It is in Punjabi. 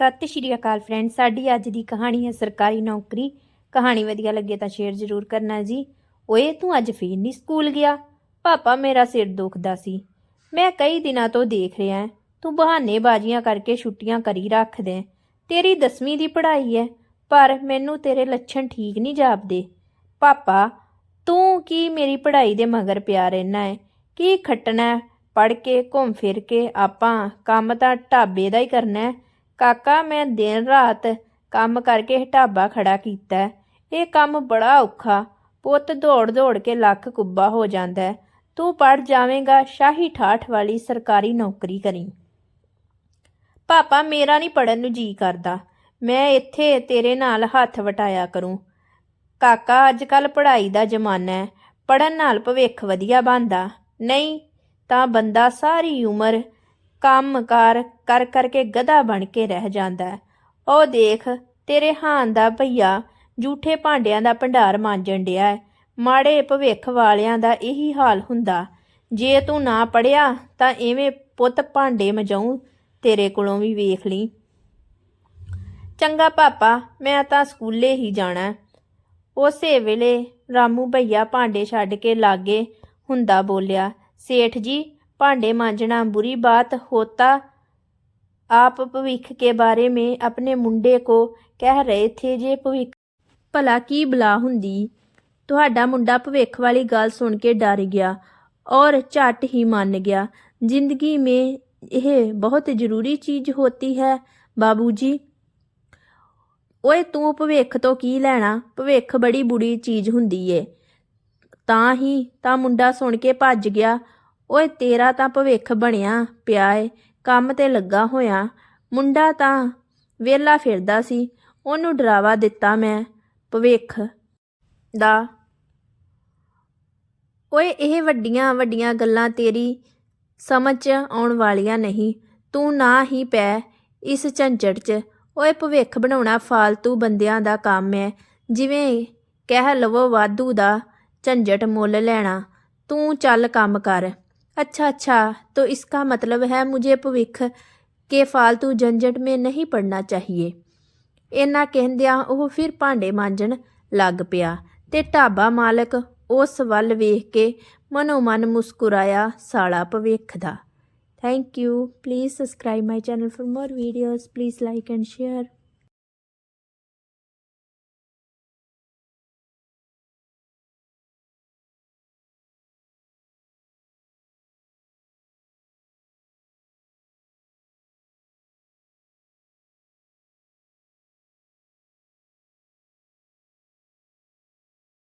ਸਤਿ ਸ਼੍ਰੀ ਅਕਾਲ ਫਰੈਂਡ ਸਾਡੀ ਅੱਜ ਦੀ ਕਹਾਣੀ ਹੈ ਸਰਕਾਰੀ ਨੌਕਰੀ। ਕਹਾਣੀ ਵਧੀਆ ਲੱਗੇ ਤਾਂ ਸ਼ੇਅਰ ਜ਼ਰੂਰ ਕਰਨਾ ਜੀ। ਓਏ, ਤੂੰ ਅੱਜ ਫੇਰ ਨਹੀਂ ਸਕੂਲ ਗਿਆ? ਪਾਪਾ ਮੇਰਾ ਸਿਰ ਦੁਖਦਾ ਸੀ। ਮੈਂ ਕਈ ਦਿਨਾਂ ਤੋਂ ਦੇਖ ਰਿਹਾ ਤੂੰ ਬਹਾਨੇਬਾਜ਼ੀਆਂ ਕਰਕੇ ਛੁੱਟੀਆਂ ਕਰੀ ਰੱਖਦੇ ਹੈਂ। ਤੇਰੀ 10ਵੀਂ ਦੀ ਪੜ੍ਹਾਈ ਹੈ, ਪਰ ਮੈਨੂੰ ਤੇਰੇ ਲੱਛਣ ਠੀਕ ਨਹੀਂ ਜਾਪਦੇ। ਪਾਪਾ, ਤੂੰ ਕੀ ਮੇਰੀ ਪੜ੍ਹਾਈ ਦੇ ਮਗਰ ਪਿਆ ਰਹਿਣਾ ਹੈ? ਕੀ ਖੱਟਣਾ ਪੜ ਕੇ, ਘੁੰਮ ਫਿਰ ਕੇ ਆਪਾਂ ਕੰਮ ਤਾਂ ਢਾਬੇ ਦਾ ਹੀ ਕਰਨਾ ਹੈ। ਕਾਕਾ, ਮੈਂ ਦਿਨ ਰਾਤ ਕੰਮ ਕਰਕੇ ਢਾਬਾ ਖੜਾ ਕੀਤਾ। ਇਹ ਕੰਮ ਬੜਾ ਔਖਾ। ਪੁੱਤ ਦੌੜ ਦੌੜ ਕੇ ਲੱਕ ਕੁੱਬਾ ਹੋ ਜਾਂਦਾ ਤੂੰ ਪੜ ਜਾਵੇਂਗਾ, ਸ਼ਾਹੀ ਠਾਠ ਵਾਲੀ ਸਰਕਾਰੀ ਨੌਕਰੀ ਕਰੀ। ਪਾਪਾ, ਮੇਰਾ ਨਹੀਂ ਪੜਨ ਨੂੰ ਜੀ ਕਰਦਾ। ਮੈਂ ਇੱਥੇ ਤੇਰੇ ਨਾਲ ਹੱਥ ਵਟਾਇਆ ਕਰੂੰ। ਕਾਕਾ ਅੱਜ ਕੱਲ ਪੜ੍ਹਾਈ ਦਾ ਜ਼ਮਾਨਾ ਹੈ। ਪੜਨ ਨਾਲ ਭਵਿੱਖ ਵਧੀਆ ਬਣਦਾ। ਨਹੀਂ, ਤਾਂ ਬੰਦਾ ਸਾਰੀ ਉਮਰ ਕੰਮਕਾਰ ਕਰ ਕਰਕੇ ਗਧਾ ਬਣ ਕੇ ਰਹਿ ਜਾਂਦਾ ਹੈ। ਉਹ ਦੇਖ ਤੇਰੇ ਹਾਨ ਦਾ ਭਈਆ ਝੂਠੇ ਭਾਂਡਿਆਂ ਦਾ ਭੰਡਾਰ ਮਾਂਜਣ ਡਿਆ ਹੈ। ਮਾੜੇ ਭਵਿੱਖ ਵਾਲਿਆਂ ਦਾ ਇਹੀ ਹਾਲ ਹੁੰਦਾ। ਜੇ ਤੂੰ ਨਾ ਪੜਿਆ ਤਾਂ ਐਵੇਂ ਪੁੱਤ ਭਾਂਡੇ ਮਜਾਉ ਤੇਰੇ ਕੋਲੋਂ ਵੀ ਵੇਖ ਲਈ। ਚੰਗਾ ਪਾਪਾ, ਮੈਂ ਤਾਂ ਸਕੂਲੇ ਹੀ ਜਾਣਾ ਹੈ। ਉਸੇ ਵੇਲੇ ਰਾਮੂ ਭਈਆ ਭਾਂਡੇ ਛੱਡ ਕੇ ਲਾਗੇ ਹੁੰਦਾ ਬੋਲਿਆ, ਸੇਠ ਜੀ ਭਾਂਡੇ ਮਾਂਜਣਾ ਬੁਰੀ ਬਾਤ ਹੋਤਾ आप भविष्य के बारे में अपने मुंडे को ਕਹਿ ਰਹੇ ਥੇ ਜੇ ਭਵਿੱਖ ਭਲਾ ਕੀ ਬਲਾ ਹੁੰਦੀ ਤੁਹਾਡਾ ਮੁੰਡਾ ਭਵਿੱਖ ਵਾਲੀ ਗੱਲ ਸੁਣ ਕੇ ਡਰ ਗਿਆ ਔਰ ਝਟ ਹੀ ਮੰਨ ਗਿਆ ਜ਼ਿੰਦਗੀ में ਇਹ ਬਹੁਤ ਜ਼ਰੂਰੀ ਚੀਜ਼ ਹੋਤੀ ਹੈ ਬਾਬੂਜੀ ਓਏ ਤੂੰ ਭਵਿੱਖ ਤੋਂ ਕੀ ਲੈਣਾ ਭਵਿੱਖ ਬੜੀ ਬੁਰੀ ਚੀਜ਼ ਹੁੰਦੀ ਏ ਤਾਂ ਹੀ ਤਾਂ ਮੁੰਡਾ ਸੁਣ ਕੇ ਭੱਜ ਗਿਆ ਓਏ ਤੇਰਾ ਤਾਂ ਭਵਿੱਖ ਬਣਿਆ ਪਿਆ ਏ, ਕੰਮ ਤੇ ਲੱਗਾ ਹੋਇਆ। ਮੁੰਡਾ ਤਾਂ ਵਿਹਲਾ ਫਿਰਦਾ ਸੀ, ਉਹਨੂੰ ਡਰਾਵਾ ਦਿੱਤਾ ਮੈਂ, ਭਵਿੱਖ ਦਾ। ਓਏ ਇਹ ਵੱਡੀਆਂ ਵੱਡੀਆਂ ਗੱਲਾਂ ਤੇਰੀ ਸਮਝ 'ਚ ਆਉਣ ਵਾਲੀਆਂ ਨਹੀਂ, ਤੂੰ ਨਾ ਹੀ ਪੈ ਇਸ ਝੰਜਟ 'ਚ। ਓਏ ਭਵਿੱਖ ਬਣਾਉਣਾ ਫਾਲਤੂ ਬੰਦਿਆਂ ਦਾ ਕੰਮ ਹੈ ਜਿਵੇਂ ਕਹਿ ਲਵੋ ਵਾਧੂ ਦਾ ਝੰਜਟ ਮੁੱਲ ਲੈਣਾ, ਤੂੰ ਚੱਲ ਕੰਮ ਕਰ। अच्छा अच्छा, तो इसका मतलब है मुझे ਭਵਿੱਖ ਕੇ ਫालतू ਝੰझਟ ਮੇ ਨਹੀਂ ਪੜਨਾ ਚਾਹੀਏ ਇਹਨਾਂ ਕਹਿੰਦਿਆਂ ਉਹ ਫਿਰ ਭਾਂਡੇ ਮਾਂਜਣ ਲੱਗ ਪਿਆ ਤੇ ਢਾਬਾ ਮਾਲਕ ਉਸ ਵੱਲ ਵੇਖ ਕੇ ਮਨੋ ਮਨ ਮੁਸਕਰਾਇਆ ਸਾਲਾ ਭਵਿੱਖ ਦਾ thank you please subscribe my channel for more videos please like and share